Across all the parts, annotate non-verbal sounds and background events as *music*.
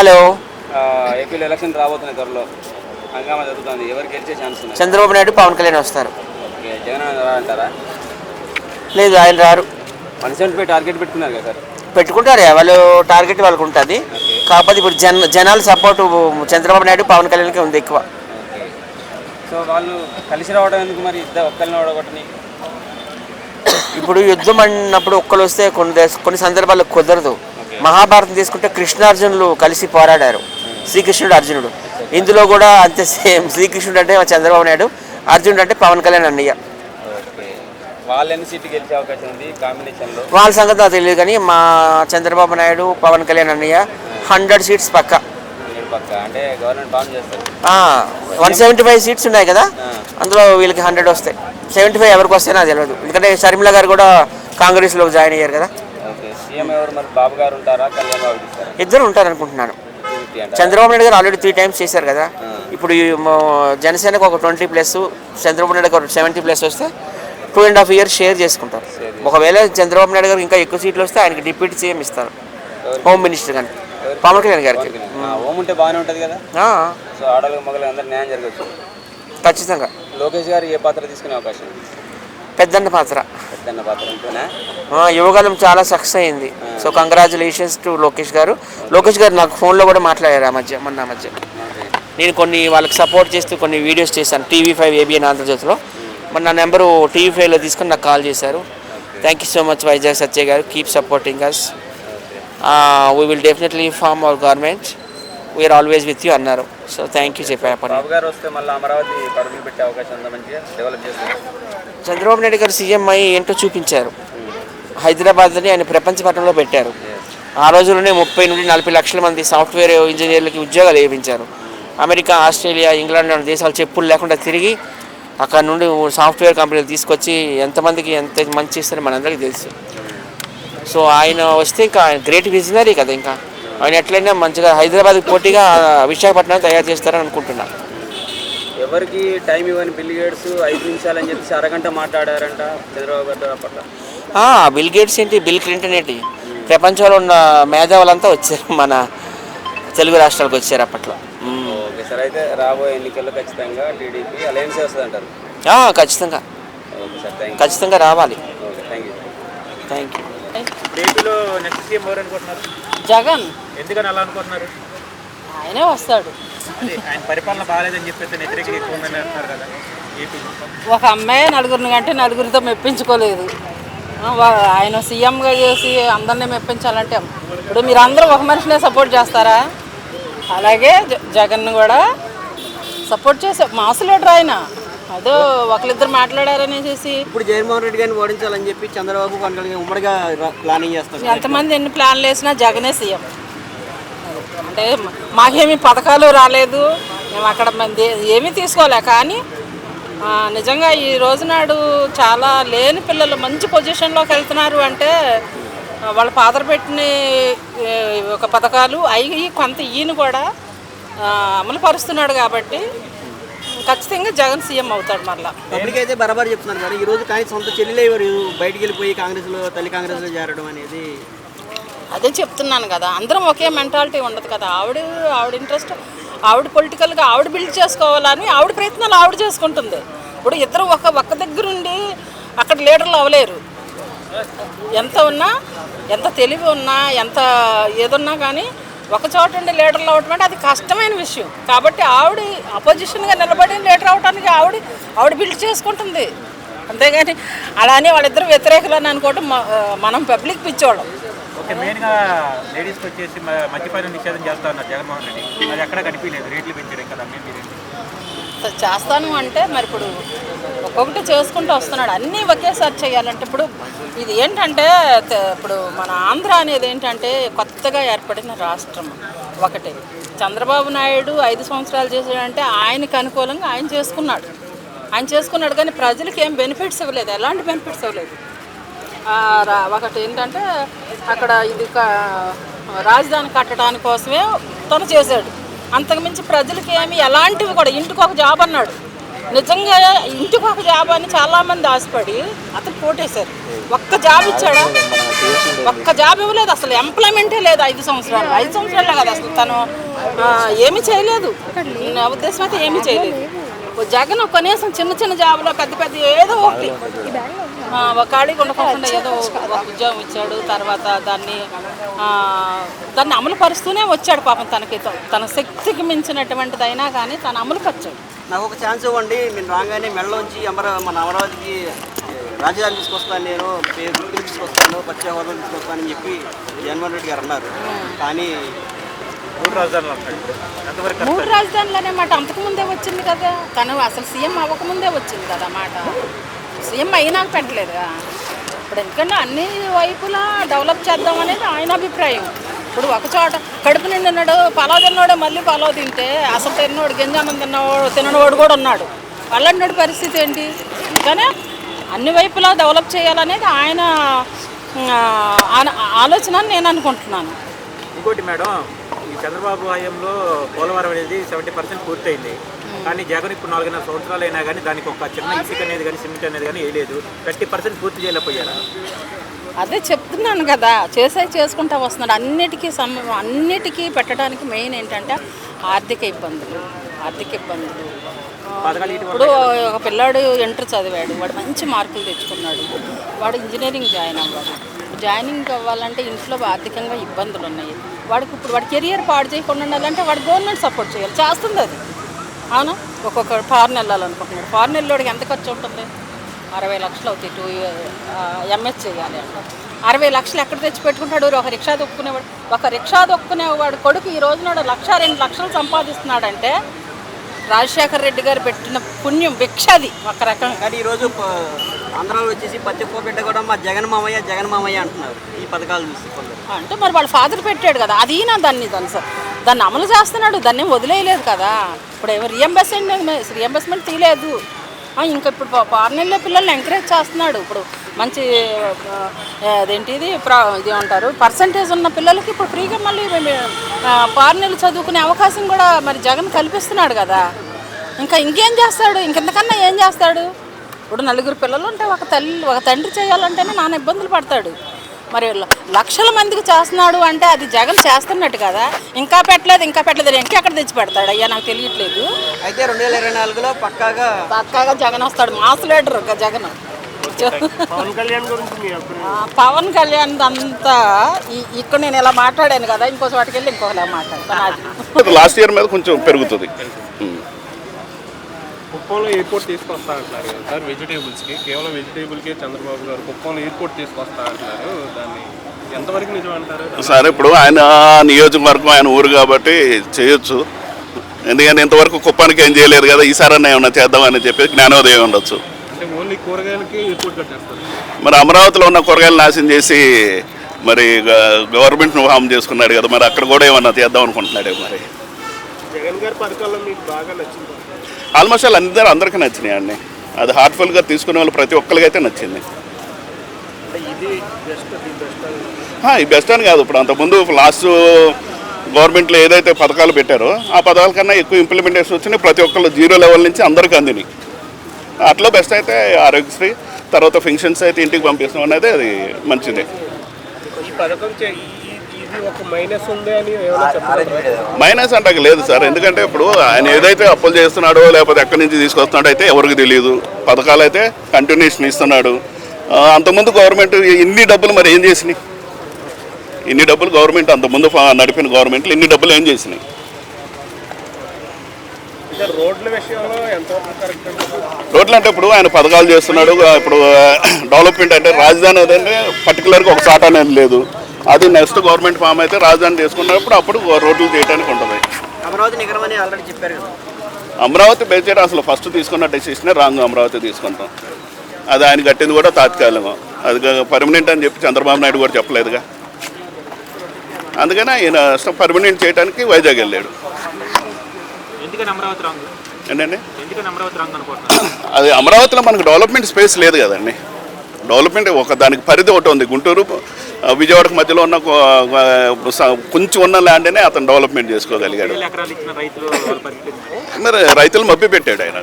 Hello. ఏపీలో election రాబోతున్నాయి త్వరలో. హంగామా జరుగుతుంది. ఎవరు గెలిచే ఛాన్స్ ఉంది చంద్రబాబు నాయుడు పవన్ కళ్యాణ్ వస్తారు. ఓకే జగన్ అన్న అంటారా లేదు ఆయన రారు. వన్ సెవెంటీ టార్గెట్ పెట్టుకున్నారు కదా సార్? పెట్టుకుంటారు వాళ్ళు టార్గెట్ వాళ్ళకు ఉంటుంది. కాకపోతే ఇప్పుడు జన జనాల సపోర్టు చంద్రబాబు నాయుడు పవన్ కళ్యాణ్కి ఉంది ఎక్కువ. ఓకే. సో వాళ్ళు కలిసి రావడం ఎందుకు మరి? ఇద్దరు ఒక్కరిని ఓడగొట్టని? ఇప్పుడు యుద్ధం అన్నప్పుడు ఒక్కరు వస్తే కొన్ని దేశ- కొన్ని సందర్భాల్లో కుదరదు. మహాభారతం తీసుకుంటే కృష్ణార్జునులు కలిసి పోరాడారు. శ్రీకృష్ణుడు అర్జునుడు. ఇందులో కూడా అంతే సేమ్. శ్రీకృష్ణుడు అంటే చంద్రబాబు నాయుడు అర్జునుడు అంటే పవన్ కళ్యాణ్ అన్నయ్య. వాళ్ళు సంగతి నాకు తెలియదు కానీ మా చంద్రబాబు నాయుడు పవన్ కళ్యాణ్ అన్నయ్య హండ్రెడ్ సీట్స్ పక్క. వన్ సెవెంటీ ఫైవ్ సీట్స్ ఉన్నాయి కదా? అందులో వీళ్ళకి హండ్రెడ్ వస్తాయి. సెవెంటీ ఫైవ్ ఎవరికి వస్తాయో నాకు తెలియదు ఎందుకంటే షర్మిల గారు కూడా కాంగ్రెస్లో జాయిన్ అయ్యారు కదా? సీఎం ఎవరు? మరి బాబు గారు ఉంటారా? కళ్యాణ్ బాబు ఇస్తారా ఇద్దరు ఉంటారు అనుకుంటున్నాను ఫిఫ్టీ అంటారా? చంద్రబాబు నాయుడు గారు ఆల్రెడీ త్రీ టైమ్స్ చేశారు కదా. ఇప్పుడు జనసేనకు ఒక twenty plus Chandrababu Naidu garu seventy plus వస్తే two and half years share చేసుకుంటారు. ఒకవేళ చంద్రబాబు నాయుడు గారికి ఇంకా ఎక్కువ సీట్లు వస్తే ఆయనకి డిప్యూటీ సీఎం ఇస్తారు. హోమ్ మినిస్టర్ కానీ పవన్ కళ్యాణ్ గారికి. హోమ్ ఉంటే బాగానే ఉంటుంది కదా? సో అందరు న్యాయం జరగచ్చు. ఖచ్చితంగా. లోకేష్ గారు ఏ పాత్ర తీసుకునే అవకాశం పెద్దన్న పాత్ర. పెద్దన్న యువగలం చాలా సక్సెస్ అయింది. సో కంగ్రాచులేషన్స్ టు లోకేష్ గారు. లోకేష్ గారు నాకు ఫోన్లో కూడా మాట్లాడారు ఆ మధ్య మొన్న మధ్య. నేను కొన్ని వాళ్ళకి సపోర్ట్ చేస్తూ కొన్ని వీడియోస్ చేశాను. టీవీ ఫైవ్ ఏబిఎన్ ఆంధ్రజ్యోతిలో. మరి నా నెంబరు టీవీ ఫైవ్లో తీసుకొని నాకు కాల్ చేశారు. Thank you so much Vizag Satya garu. Keep supporting us we will definitely form our government we are always with you అన్నారు సో థ్యాంక్ యూ చేస్తారు చంద్రబాబు నాయుడు గారు సీఎం అయ్యి ఏంటో చూపించారు. హైదరాబాద్ని ఆయన ప్రపంచ పట్టణంలో పెట్టారు. ఆ రోజుల్లోనే ముప్పై నుండి నలభై లక్షల మంది సాఫ్ట్వేర్ ఇంజనీర్లకి ఉద్యోగాలు వేయించారు. అమెరికా ఆస్ట్రేలియా ఇంగ్లాండ్ లాంటి దేశాలు చెప్పులు లేకుండా తిరిగి అక్కడ నుండి సాఫ్ట్వేర్ కంపెనీలు తీసుకొచ్చి ఎంతమందికి ఎంత మంచి చేస్తారో మనందరికీ తెలుసు. సో ఆయన వస్తే ఇంకా గ్రేట్ విజనరీ కదా ఇంకా. ఆయన ఎట్లయినా మంచిగా హైదరాబాద్కి పోటీగా విశాఖపట్నం తయారు చేస్తారని అనుకుంటున్నాను ఎవరికి టైం ఇవ్వని బిల్ గేట్స్ ఐదు నిమిషాలు అని చెప్పేసి అరగంట మాట్లాడారంట చంద్రబాబు ఆ, బిల్ గేట్స్ ఏంటి? బిల్ క్లింటన్ ఏంటి? ప్రపంచంలో ఉన్న మేధావులంతా వచ్చారు మన తెలుగు రాష్ట్రాలకు వచ్చారు అప్పట్లో. ఓకే సార్ అయితే రాబోయే ఎన్నికల్లో ఖచ్చితంగా టీడీపీ అలయన్స్ వస్తుంది అంటారు ఆ, ఖచ్చితంగా. ఓకే సార్ థ్యాంక్ ఖచ్చితంగా రావాలి. థ్యాంక్ యూ థ్యాంక్ యూ ఏపీలో నెక్స్ట్ సీఎం ఎవరు అనుకుంటున్నారు? జగన్. ఎందుకని అలా అనుకుంటున్నారు? ఆయనే వస్తాడు. ఆయన పరిపాలన బాగాలేదని చెప్పేసి వ్యతిరేకత ఎక్కువ ఉందని అంటున్నారు కదా ఒక అమ్మాయి నలుగురిని కంటే నలుగురితో మెప్పించుకోలేదు. ఆయన సీఎంగా చేసి అందరినీ మెప్పించాలంటే ఇప్పుడు మీరు అందరూ ఒక మనిషినే సపోర్ట్ చేస్తారా? అలాగే జగన్ కూడా సపోర్ట్ చేసే మాస్ లీడర్ ఆయన. అదో ఒకరిద్దరు మాట్లాడారనేసి ఇప్పుడు జగన్మోహన్ రెడ్డి గారిని ఓడించాలని చెప్పి చంద్రబాబు పవన్ కళ్యాణ్ ఉమ్మడిగా ప్లానింగ్ చేస్తారు. ఎంతమంది ఎన్ని ప్లాన్లు వేసినా జగనే సీఎం. అంటే మాకేమి పథకాలు రాలేదు మేము అక్కడ మంది ఏమీ తీసుకోలే. కానీ నిజంగా ఈ రోజునాడు చాలా లేని పిల్లలు మంచి పొజిషన్లోకి వెళ్తున్నారు అంటే వాళ్ళ ఫాదర్ పెట్టిన ఒక పథకాలు అవి కొంత ఈయన కూడా అమలు పరుస్తున్నాడు కాబట్టి ఖచ్చితంగా జగన్ సీఎం అవుతాడు మళ్ళీ. పబ్లిక్ అయితే బరాబర్ చెప్తున్నారు కానీ ఈ రోజు కానీ సొంత చెల్లెలు ఎవరు బయటికి వెళ్ళిపోయి కాంగ్రెస్లో తల్లి కాంగ్రెస్లో చేరడం అనేది అదే చెప్తున్నాను కదా అందరం ఒకే మెంటాలిటీ ఉండదు కదా. ఆవిడ ఆవిడ ఇంట్రెస్ట్ ఆవిడ పొలిటికల్గా ఆవిడ బిల్డ్ చేసుకోవాలని ఆవిడ ప్రయత్నాలు ఆవిడ చేసుకుంటుంది. ఇప్పుడు ఇద్దరు ఒక ఒక్క దగ్గరుండి అక్కడ లీడర్లు అవ్వలేరు. ఎంత ఉన్నా ఎంత తెలివి ఉన్నా ఎంత ఏదున్నా కానీ ఒక చోట ఉండి లీడర్లు అవ్వటం అంటే అది కష్టమైన విషయం. కాబట్టి ఆవిడ అపోజిషన్గా నిలబడి లీడర్ అవడానికి ఆవిడ ఆవిడ బిల్డ్ చేసుకుంటుంది. అంతేగాని అలానే వాళ్ళిద్దరు వ్యతిరేకులని అనుకోవటం మనం పబ్లిక్ పిచ్చోళ్ళం. ఓకే మెయిన్గా లేడీస్కి వచ్చేసి మద్యపాన నిషేధం చేస్తా ఉన్నారు జగన్మోహన్ రెడ్డి. అది ఎక్కడ కనిపించలేదు రేట్లు పెంచడం కదా మేము స- చేస్తాను అంటే మరి ఇప్పుడు ఒక్కొక్కటి చేసుకుంటూ వస్తున్నాడు. అన్నీ ఒకేసారి చేయాలంటే ఇప్పుడు ఇది ఏంటంటే ఇప్పుడు మన ఆంధ్ర అనేది ఏంటంటే కొత్తగా ఏర్పడిన రాష్ట్రం ఒకటి. చంద్రబాబు నాయుడు ఐదు సంవత్సరాలు చేసాడంటే ఆయనకు అనుకూలంగా ఆయన చేసుకున్నాడు. ఆయన చేసుకున్నాడు కానీ ప్రజలకు ఏం బెనిఫిట్స్ ఇవ్వలేదు. ఎలాంటి బెనిఫిట్స్ ఇవ్వలేదు. ఒకటి ఏంటంటే అక్కడ ఇది రాజధాని కట్టడానికి కోసమే తను చేశాడు. అంతకుమించి ప్రజలకి ఏమి ఎలాంటివి కూడా ఇంటికి ఒక జాబ్ అన్నాడు. నిజంగా ఇంటికి ఒక జాబ్ అని చాలామంది ఆశపడి అతను పోటేశారు ఒక్క జాబ్ ఇచ్చాడా? ఒక్క జాబ్ ఇవ్వలేదు. అసలు ఎంప్లాయ్మెంటే లేదు ఐదు సంవత్సరాలు ఐదు సంవత్సరాలే కదా అసలు తను ఏమి ఏమీ చేయలేదు. నా ఉద్దేశం అయితే ఏమీ చేయలేదు. జగన్ కనీసం చిన్న చిన్న జాబులో పెద్ద పెద్ద ఏదో ఒకటి. ఖాళీగా ఉండకుండా ఏదో ఒక ఉద్యోగం ఇచ్చాడు తర్వాత దాన్ని ఆ, దాన్ని అమలు పరుస్తూనే వచ్చాడు పాపం తనకి తన శక్తికి మించినటువంటిది అయినా కానీ తను అమలు పరిచాడు. నాకు ఒక ఛాన్స్ ఇవ్వండి నేను రాగానే మెడలోంచి అమర మన అమరావతికి రాజధాని తీసుకొస్తాను నేను పేరు తీసుకొస్తాను ప్రత్యేక హోదా తీసుకొస్తానని చెప్పి జగన్మోహన్ రెడ్డి గారు అన్నారు. కానీ మూడు రాజధానులు రాజధానులనే మాట అంతకుముందే వచ్చింది కదా. తను అసలు సీఎం అవ్వకముందే వచ్చింది కదా మాట. సీఎం అయినాక పెట్టలేదుగా ఇప్పుడు ఎందుకంటే అన్ని వైపులా డెవలప్ చేద్దాం అనేది ఆయన అభిప్రాయం. ఇప్పుడు ఒక చోట కడుపు నిండున్నాడు పలావ్ తిన్నాడు మళ్ళీ పలావ్ తింటే అసలు తిన్నోడు గింజానం తిన్నవాడు తినవాడు కూడా ఉన్నాడు. వాళ్ళన్నాడు పరిస్థితి ఏంటి? అందుకనే అన్ని వైపులా డెవలప్ చేయాలనేది ఆయన ఆలోచన నేను అనుకుంటున్నాను. ఇంకోటి మేడం ఈ చంద్రబాబు హయాంలో పోలవరం అనేది సెవెంటీ పర్సెంట్ పూర్తయింది. కానీ జగన్ ఇప్పుడు నాలుగున్నర సంవత్సరాలు అయినా కానీ దానికి ఒక చిన్న ఇసుక అనేది కానీ సిమెంట్ అనేది కానీ వేయలేదు థర్టీ పర్సెంట్ పూర్తి చేయలేకపోయారా? అదే చెప్తున్నాను కదా చేసే చేసుకుంటా వస్తున్నాడు. అన్నిటికీ సమ అన్నిటికీ పెట్టడానికి మెయిన్ ఏంటంటే ఆర్థిక ఇబ్బందులు ఆర్థిక ఇబ్బందులు. ఇప్పుడు ఒక పిల్లాడు ఇంటర్ చదివాడు వాడు మంచి మార్కులు తెచ్చుకున్నాడు వాడు ఇంజనీరింగ్ జాయిన్ అవ్వాలి. జాయినింగ్ అవ్వాలంటే ఇంట్లో ఆర్థికంగా ఇబ్బందులు ఉన్నాయి. వాడికి ఇప్పుడు వాడి కెరియర్ పాడు చేయకుండా ఉండాలంటే వాడు గవర్నమెంట్ సపోర్ట్ చేయాలి. చేస్తుంది అది. అవునా? ఒక్కొక్క ఫారెన్ వెళ్ళాలనుకుంటున్నాడు ఫారెన్ వెళ్ళోడికి ఎంత ఖర్చు ఉంటుంది? అరవై లక్షలు అవుతాయి. టూ ఎంఎస్ చేయాలి అంటే అరవై లక్షలు ఎక్కడ తెచ్చి పెట్టుకుంటాడు? ఒక రిక్షా దొక్కునేవాడు. ఒక రిక్షా దొక్కునేవాడు కొడుకు ఈ రోజున లక్ష రెండు లక్షలు సంపాదిస్తున్నాడంటే రాజశేఖర రెడ్డి గారు పెట్టిన పుణ్యం భిక్ష అది. ఒక రకంగా కానీ ఈరోజు ఆంధ్రాలో వచ్చేసి ప్రతి ఒక్క బిడ్డ కూడా మా జగన్ మామయ్య జగన్ మామయ్య అంటున్నారు. ఈ పథకాలు చూసి అంటే మరి వాళ్ళ ఫాదర్ పెట్టాడు కదా. అది నా దాన్ని దాన్ని స- దాన్ని అమలు చేస్తున్నాడు దాన్ని వదిలేయలేదు కదా. ఇప్పుడు ఏమో రియంబర్స్మెంట్ రియంబర్స్మెంట్ తీయలేదు. ఇంకా ఇప్పుడు పార్నెల్లో పిల్లల్ని ఎంకరేజ్ చేస్తున్నాడు. ఇప్పుడు మంచి అదేంటిది ప్రా ఇది ఉంటారు పర్సంటేజ్ ఉన్న పిల్లలకి ఇప్పుడు ఫ్రీగా మళ్ళీ పార్నెలు చదువుకునే అవకాశం కూడా మరి జగన్ కల్పిస్తున్నాడు కదా. ఇంకా ఇంకేం చేస్తాడు? ఇంకెంతకన్నా ఏం చేస్తాడు? ఇప్పుడు నలుగురు పిల్లలు ఉంటే ఒక తల్లి ఒక తండ్రి చేయాలంటేనే నాన్న ఇబ్బందులు పడతాడు. మరి ల- లక్షల మందికి చేస్తున్నాడు అంటే అది జగన్ చేస్తున్నట్టు కదా. ఇంకా పెట్టలేదు ఇంకా పెట్టలేదు. ఇంకెక్కడ తెచ్చి పెడతాడు? అయ్యా నాకు తెలియట్లేదు. అయితే రెండు వేల ఇరవై నాలుగులో పక్కాగా పక్కాగా జగన్ వస్తాడు. Mass leader Jagan. Pawan Kalyan గురించి మీ ఆ, పవన్ కళ్యాణ్ అంతా ఇక్కడ నేను ఇలా మాట్లాడాను కదా ఇంకో చోటుకి వెళ్ళి ఇంకోలా మాట్లాడతాను. *laughs* లాస్ట్ ఇయర్ మీద కొంచెం పెరుగుతుంది. కుప్పంలో ఎయిర్పోర్ట్ తీసుకొస్తా అంటున్నారు కదా సార్ వెజిటేబుల్స్కి కేవలం వెజిటేబుల్కే చంద్రబాబు గారు కుప్పంలో ఎయిర్పోర్ట్ తీసుకొస్తా అంటున్నారు. దాన్ని ఎంతవరకు నిజం అంటారు? సరే ఇప్పుడు ఆయన నియోజకవర్గం ఆయన ఊరు కాబట్టి చేయొచ్చు. ఎందుకంటే ఇంతవరకు కుప్పానికి ఏం చేయలేదు కదా ఈసారి ఏమన్నా చేద్దామని చెప్పి జ్ఞానోదయం ఉండొచ్చు. మరి అమరావతిలో ఉన్న కూరగాయలు నాశనం చేసి మరి గవర్నమెంట్ హామ్ చేసుకున్నాడు కదా మరి అక్కడ కూడా ఏమన్నా చేద్దాం అనుకుంటున్నాడే మరి. జగన్ గారి పథకాల్లో మీకు బాగా నచ్చింది? ఆల్మోస్ట్ వాళ్ళు అందరూ అందరికీ నచ్చినాయి అండి అది హార్ట్ఫుల్గా తీసుకునే వాళ్ళు ప్రతి ఒక్కరికి అయితే నచ్చింది. బెస్ట్ ఈ బెస్ట్ అని కాదు. ఇప్పుడు అంతకుముందు లాస్ట్ గవర్నమెంట్లో ఏదైతే పథకాలు పెట్టారో ఆ పథకాల కన్నా ఎక్కువ ఇంప్లిమెంటేషన్ వచ్చినాయి ప్రతి ఒక్కళ్ళు జీరో లెవెల్ నుంచి అందరికీ అందినాయి. అట్లా బెస్ట్ అయితే ఆరోగ్యశ్రీ తర్వాత ఫంక్షన్స్ అయితే ఇంటికి పంపిస్తాం అనేది అది మంచిదే. ఈ పథకం మైనస్ ఉంది అని ఏమైనా చెప్తారు మైనస్ అంటే లేదు సార్. ఎందుకంటే ఇప్పుడు ఆయన ఏదైతే అప్పులు చేస్తున్నాడో లేకపోతే ఎక్కడి నుంచి తీసుకొస్తున్నాడో అయితే ఎవరికి తెలియదు. పథకాలు అయితే కంటిన్యూషన్ ఇస్తున్నాడు. అంతకుముందు గవర్నమెంట్ ఇన్ని డబ్బులు మరి ఏం చేసినాయి? ఇన్ని డబ్బులు గవర్నమెంట్ అంతకుముందు నడిపిన గవర్నమెంట్లు ఇన్ని డబ్బులు ఏం చేసినాయి? రోడ్ల అంటే ఇప్పుడు ఆయన పథకాలు చేస్తున్నాడు. ఇప్పుడు డెవలప్మెంట్ *clears throat* అంటే రాజధాని అదంటే పర్టికులర్గా ఒక చాట అనేది లేదు. అది నెక్స్ట్ గవర్నమెంట్ ఫామ్ అయితే రాజధాని చేసుకున్నప్పుడు అప్పుడు రోడ్లు చేయడానికి ఉంటుంది. అమరావతి నిగరం అని ఆల్రెడీ చెప్పారు కదా. అమరావతి బేస్ చేయడం అసలు ఫస్ట్ తీసుకున్న డెసిషనే రాంగ్ అమరావతి తీసుకుంటాం. అది ఆయన కట్టింది కూడా తాత్కాలికం. అది పర్మనెంట్ అని చెప్పి చంద్రబాబు నాయుడు కూడా చెప్పలేదుగా. అందుకని ఆయన పర్మనెంట్ చేయడానికి వైజాగ్ వెళ్ళాడు. ఏంటండి? అది అమరావతిలో మనకు డెవలప్మెంట్ స్పేస్ లేదు కదండి. డెవలప్మెంట్ ఒక దానికి పరిధి ఒకటి ఉంది. గుంటూరు విజయవాడకు మధ్యలో ఉన్న కొంచెం ఉన్న ల్యాండ్నే అతను డెవలప్మెంట్ చేసుకోగలిగాడు? మరి రైతులు మభ్య పెట్టాడు ఆయన.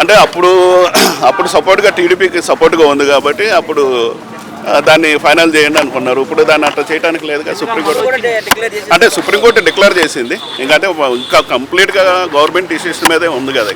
అంటే అప్పుడు అప్పుడు సపోర్ట్గా టీడీపీకి సపోర్ట్గా ఉంది కాబట్టి అప్పుడు దాన్ని ఫైనల్ చేయండి అనుకున్నారు. ఇప్పుడు దాన్ని అట్లా చేయడానికి లేదుగా సుప్రీంకోర్టు. అంటే సుప్రీంకోర్టు డిక్లేర్ చేసింది. ఇంకా అంటే ఇంకా కంప్లీట్గా గవర్నమెంట్ డిసిషన్ మీదే ఉంది కదా